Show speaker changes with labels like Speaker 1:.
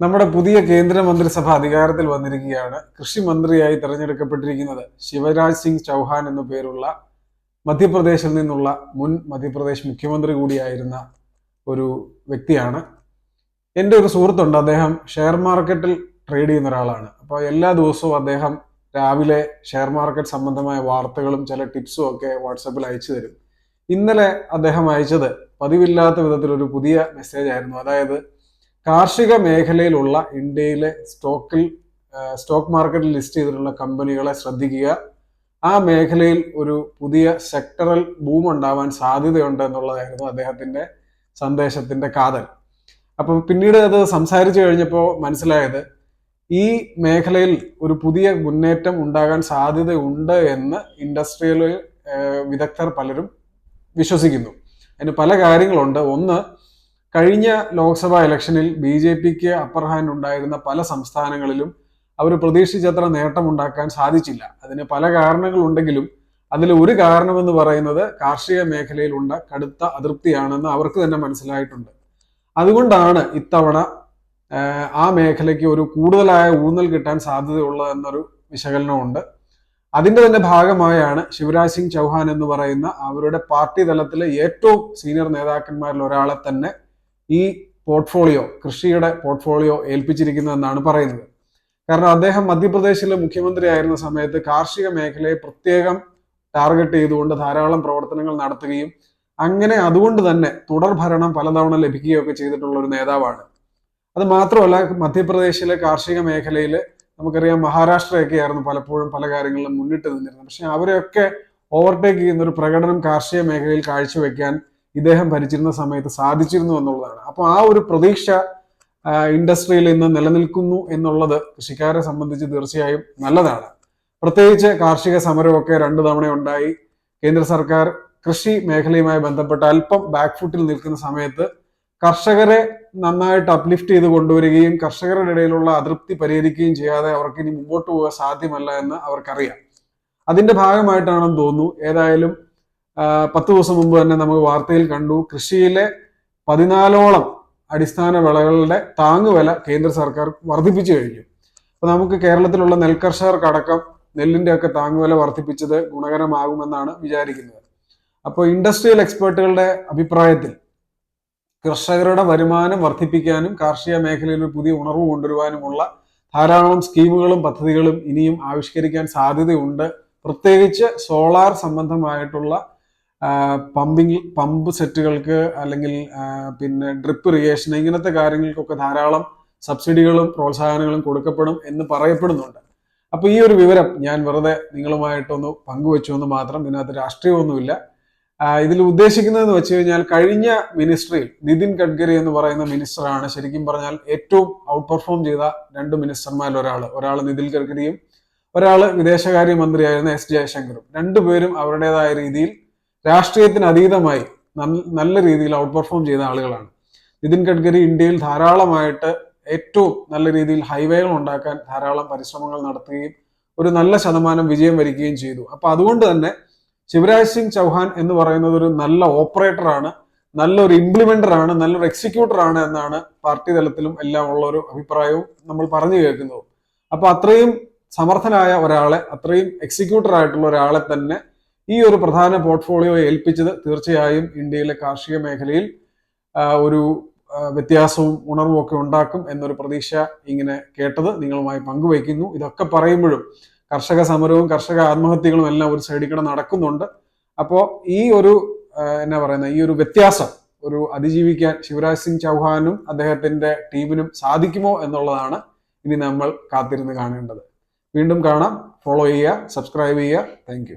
Speaker 1: നമ്മുടെ പുതിയ കേന്ദ്ര മന്ത്രിസഭ അധികാരത്തിൽ വന്നിരിക്കുകയാണ്. കൃഷി മന്ത്രിയായി തെരഞ്ഞെടുക്കപ്പെട്ടിരിക്കുന്നത് ശിവരാജ് സിംഗ് ചൗഹാൻ എന്നു പേരുള്ള മധ്യപ്രദേശിൽ നിന്നുള്ള മുൻ മധ്യപ്രദേശ് മുഖ്യമന്ത്രി കൂടിയായിരുന്ന ഒരു വ്യക്തിയാണ്. എന്റെ ഒരു സുഹൃത്തുണ്ട്. അദ്ദേഹം ഷെയർ മാർക്കറ്റിൽ ട്രേഡ് ചെയ്യുന്ന ഒരാളാണ്. അപ്പോൾ എല്ലാ ദിവസവും അദ്ദേഹം രാവിലെ ഷെയർ മാർക്കറ്റ് സംബന്ധമായ വാർത്തകളും ചില ടിപ്സും ഒക്കെ വാട്സപ്പിൽ അയച്ചു തരും. ഇന്നലെ അദ്ദേഹം അയച്ചത് പതിവില്ലാത്ത വിധത്തിൽ ഒരു പുതിയ മെസ്സേജ് ആയിരുന്നു. അതായത് കാർഷിക മേഖലയിലുള്ള ഇന്ത്യയിലെ സ്റ്റോക്കിൽ സ്റ്റോക്ക് മാർക്കറ്റിൽ ലിസ്റ്റ് ചെയ്തിട്ടുള്ള കമ്പനികളെ ശ്രദ്ധിക്കുക. ആ മേഖലയിൽ ഒരു പുതിയ സെക്ടറൽ ബൂം ഉണ്ടാവാൻ സാധ്യതയുണ്ട് എന്നുള്ളതായിരുന്നു അദ്ദേഹത്തിന്റെ സന്ദേശത്തിന്റെ കാതൽ. അപ്പോൾ പിന്നീട് അത് സംസാരിച്ചു കഴിഞ്ഞപ്പോൾ മനസ്സിലായത് ഈ മേഖലയിൽ ഒരു പുതിയ മുന്നേറ്റം ഉണ്ടാകാൻ സാധ്യതയുണ്ട് എന്ന് ഇൻഡസ്ട്രിയൽ വിദഗ്ധർ പലരും വിശ്വസിക്കുന്നു. അതിന് പല കാര്യങ്ങളുണ്ട്. ഒന്ന് കഴിഞ്ഞ ലോക്സഭാ ഇലക്ഷനിൽ ബി ജെ പിക്ക് അപ്പർ ഹാൻഡ് ഉണ്ടായിരുന്ന പല സംസ്ഥാനങ്ങളിലും അവർ പ്രതീക്ഷിച്ചത്ര നേട്ടമുണ്ടാക്കാൻ സാധിച്ചില്ല. അതിന് പല കാരണങ്ങളുണ്ടെങ്കിലും അതിൽ ഒരു കാരണമെന്ന് പറയുന്നത് കാർഷിക മേഖലയിലുണ്ട കടുത്ത അതൃപ്തിയാണെന്ന് അവർക്ക് തന്നെ മനസ്സിലായിട്ടുണ്ട്. അതുകൊണ്ടാണ് ഇത്തവണ ആ മേഖലയ്ക്ക് ഒരു കൂടുതലായ ഊന്നൽ കിട്ടാൻ സാധ്യതയുള്ളത് എന്നൊരു വിശകലനമുണ്ട്. അതിന്റെ തന്നെ ഭാഗമായാണ് ശിവരാജ് സിംഗ് ചൗഹാൻ എന്ന് പറയുന്ന അവരുടെ പാർട്ടി തലത്തിലെ ഏറ്റവും സീനിയർ നേതാക്കന്മാരിൽ ഒരാളെ തന്നെ ഈ പോർട്ട്ഫോളിയോ കൃഷിയുടെ പോർട്ട്ഫോളിയോ ഏൽപ്പിച്ചിരിക്കുന്നതെന്നാണ് പറയുന്നത്. കാരണം അദ്ദേഹം മധ്യപ്രദേശിലെ മുഖ്യമന്ത്രി ആയിരുന്ന സമയത്ത് കാർഷിക മേഖലയെ പ്രത്യേകം ടാർഗറ്റ് ചെയ്തുകൊണ്ട് ധാരാളം പ്രവർത്തനങ്ങൾ നടത്തുകയും അങ്ങനെ അതുകൊണ്ട് തന്നെ തുടർ ഭരണം പലതവണ ലഭിക്കുകയൊക്കെ ചെയ്തിട്ടുള്ള ഒരു നേതാവാണ്. അത് മാത്രമല്ല മധ്യപ്രദേശിലെ കാർഷിക മേഖലയിൽ നമുക്കറിയാം മഹാരാഷ്ട്രയൊക്കെ ആയിരുന്നു പലപ്പോഴും പല കാര്യങ്ങളിലും മുന്നിട്ട് നിന്നിരുന്നത്. പക്ഷെ അവരെയൊക്കെ ഓവർടേക്ക് ചെയ്യുന്ന ഒരു പ്രകടനം കാർഷിക മേഖലയിൽ കാഴ്ചവെക്കാൻ ഇദ്ദേഹം ഭരിച്ചിരുന്ന സമയത്ത് സാധിച്ചിരുന്നു എന്നുള്ളതാണ്. അപ്പോൾ ആ ഒരു പ്രതീക്ഷ ഇൻഡസ്ട്രിയിൽ ഇന്ന് നിലനിൽക്കുന്നു എന്നുള്ളത് കൃഷിക്കാരെ സംബന്ധിച്ച് തീർച്ചയായും നല്ലതാണ്. പ്രത്യേകിച്ച് കാർഷിക സമരമൊക്കെ രണ്ടു തവണ ഉണ്ടായി കേന്ദ്ര സർക്കാർ കൃഷി മേഖലയുമായി ബന്ധപ്പെട്ട് അല്പം ബാക്ക് ഫുട്ടിൽ നിൽക്കുന്ന സമയത്ത് കർഷകരെ നന്നായിട്ട് അപ്ലിഫ്റ്റ് ചെയ്ത് കൊണ്ടുവരികയും കർഷകരുടെ ഇടയിലുള്ള അതൃപ്തി പരിഹരിക്കുകയും ചെയ്യാതെ അവർക്ക് ഇനി മുമ്പോട്ട് പോകാൻ സാധ്യമല്ല എന്ന് അവർക്കറിയാം. അതിന്റെ ഭാഗമായിട്ടാണെന്ന് തോന്നുന്നു. ഏതായാലും പത്ത് ദിവസം മുമ്പ് തന്നെ നമ്മൾ വാർത്തയിൽ കണ്ടു. കൃഷിയിലെ പതിനാലോളം അടിസ്ഥാന വിളകളുടെ താങ്ങുവില കേന്ദ്ര സർക്കാർ വർദ്ധിപ്പിച്ചു കഴിഞ്ഞു. അപ്പൊ നമുക്ക് കേരളത്തിലുള്ള നെൽകർഷകർക്കടക്കം നെല്ലിന്റെ ഒക്കെ താങ്ങുവില വർദ്ധിപ്പിച്ചത് ഗുണകരമാകുമെന്നാണ് വിചാരിക്കുന്നത്. അപ്പോൾ ഇൻഡസ്ട്രിയൽ എക്സ്പേർട്ടുകളുടെ അഭിപ്രായത്തിൽ കർഷകരുടെ വരുമാനം വർദ്ധിപ്പിക്കാനും കാർഷിക മേഖലയിൽ ഒരു പുതിയ ഉണർവ് കൊണ്ടുവരുവാനുമുള്ള ധാരാളം സ്കീമുകളും പദ്ധതികളും ഇനിയും ആവിഷ്കരിക്കാൻ സാധ്യതയുണ്ട്. പ്രത്യേകിച്ച് സോളാർ സംബന്ധമായിട്ടുള്ള പമ്പിങ് പമ്പ് സെറ്റുകൾക്ക് അല്ലെങ്കിൽ പിന്നെ ഡ്രിപ്പ് ഇറിഗേഷൻ ഇങ്ങനത്തെ കാര്യങ്ങൾക്കൊക്കെ ധാരാളം സബ്സിഡികളും പ്രോത്സാഹനങ്ങളും കൊടുക്കപ്പെടും എന്ന് പറയപ്പെടുന്നുണ്ട്. അപ്പൊ ഈ ഒരു വിവരം ഞാൻ വെറുതെ നിങ്ങളുമായിട്ടൊന്ന് പങ്കുവെച്ചു എന്ന് മാത്രം ഇതിനകത്ത് രാഷ്ട്രീയമൊന്നുമില്ല. ഇതിൽ ഉദ്ദേശിക്കുന്നതെന്ന് വെച്ച് കഴിഞ്ഞാൽ കഴിഞ്ഞ മിനിസ്ട്രിയിൽ നിതിൻ ഗഡ്കരി എന്ന് പറയുന്ന മിനിസ്റ്ററാണ് ശരിക്കും പറഞ്ഞാൽ ഏറ്റവും ഔട്ട് പെർഫോം ചെയ്ത രണ്ട് മിനിസ്റ്റർമാരിൽ ഒരാൾ ഒരാൾ നിതിൻ ഗഡ്കരിയും ഒരാൾ വിദേശകാര്യ മന്ത്രിയായിരുന്ന എസ് ജയശങ്കറും. രണ്ടുപേരും അവരുടേതായ രീതിയിൽ രാഷ്ട്രീയത്തിന് അതീതമായി നല്ല രീതിയിൽ ഔട്ട് പെർഫോം ചെയ്ത ആളുകളാണ്. നിതിൻ ഗഡ്കരി ഇന്ത്യയിൽ ധാരാളമായിട്ട് ഏറ്റവും നല്ല രീതിയിൽ ഹൈവേകൾ ഉണ്ടാക്കാൻ ധാരാളം പരിശ്രമങ്ങൾ നടത്തുകയും ഒരു നല്ല ശതമാനം വിജയം വരിക്കുകയും ചെയ്തു. അപ്പൊ അതുകൊണ്ട് തന്നെ ശിവരാജ് സിംഗ് ചൗഹാൻ എന്ന് പറയുന്നത് ഒരു നല്ല ഓപ്പറേറ്ററാണ് നല്ലൊരു ഇംപ്ലിമെന്റർ ആണ് നല്ലൊരു എക്സിക്യൂട്ടർ ആണ് എന്നാണ് പാർട്ടി തലത്തിലും എല്ലാം ഉള്ള ഒരു അഭിപ്രായവും നമ്മൾ പറഞ്ഞു കേൾക്കുന്നത്. അപ്പൊ അത്രയും സമർത്ഥനായ ഒരാളെ അത്രയും എക്സിക്യൂട്ടർ ആയിട്ടുള്ള ഒരാളെ തന്നെ ഈ ഒരു പ്രധാന പോർട്ട്ഫോളിയോ ഏൽപ്പിച്ചത് തീർച്ചയായും ഇന്ത്യയിലെ കാർഷിക മേഖലയിൽ ഒരു വ്യത്യാസവും ഉണർവും ഒക്കെ ഉണ്ടാക്കും എന്നൊരു പ്രതീക്ഷ ഇങ്ങനെ കേട്ടത് നിങ്ങളുമായി പങ്കുവയ്ക്കുന്നു. ഇതൊക്കെ പറയുമ്പോഴും കർഷക സമരവും കർഷക ആത്മഹത്യകളും എല്ലാം ഒരു സൈഡിൽ കൂടെ നടക്കുന്നുണ്ട്. അപ്പോൾ ഈ ഒരു എന്നാ പറയുന്ന ഈ ഒരു വ്യത്യാസം ഒരു അതിജീവിക്കാൻ ശിവരാജ് സിംഗ് ചൗഹാനും അദ്ദേഹത്തിന്റെ ടീമിനും സാധിക്കുമോ എന്നുള്ളതാണ് ഇനി നമ്മൾ കാത്തിരുന്ന് കാണേണ്ടത്. വീണ്ടും കാണാം. ഫോളോ ചെയ്യുക സബ്സ്ക്രൈബ് ചെയ്യുക. താങ്ക്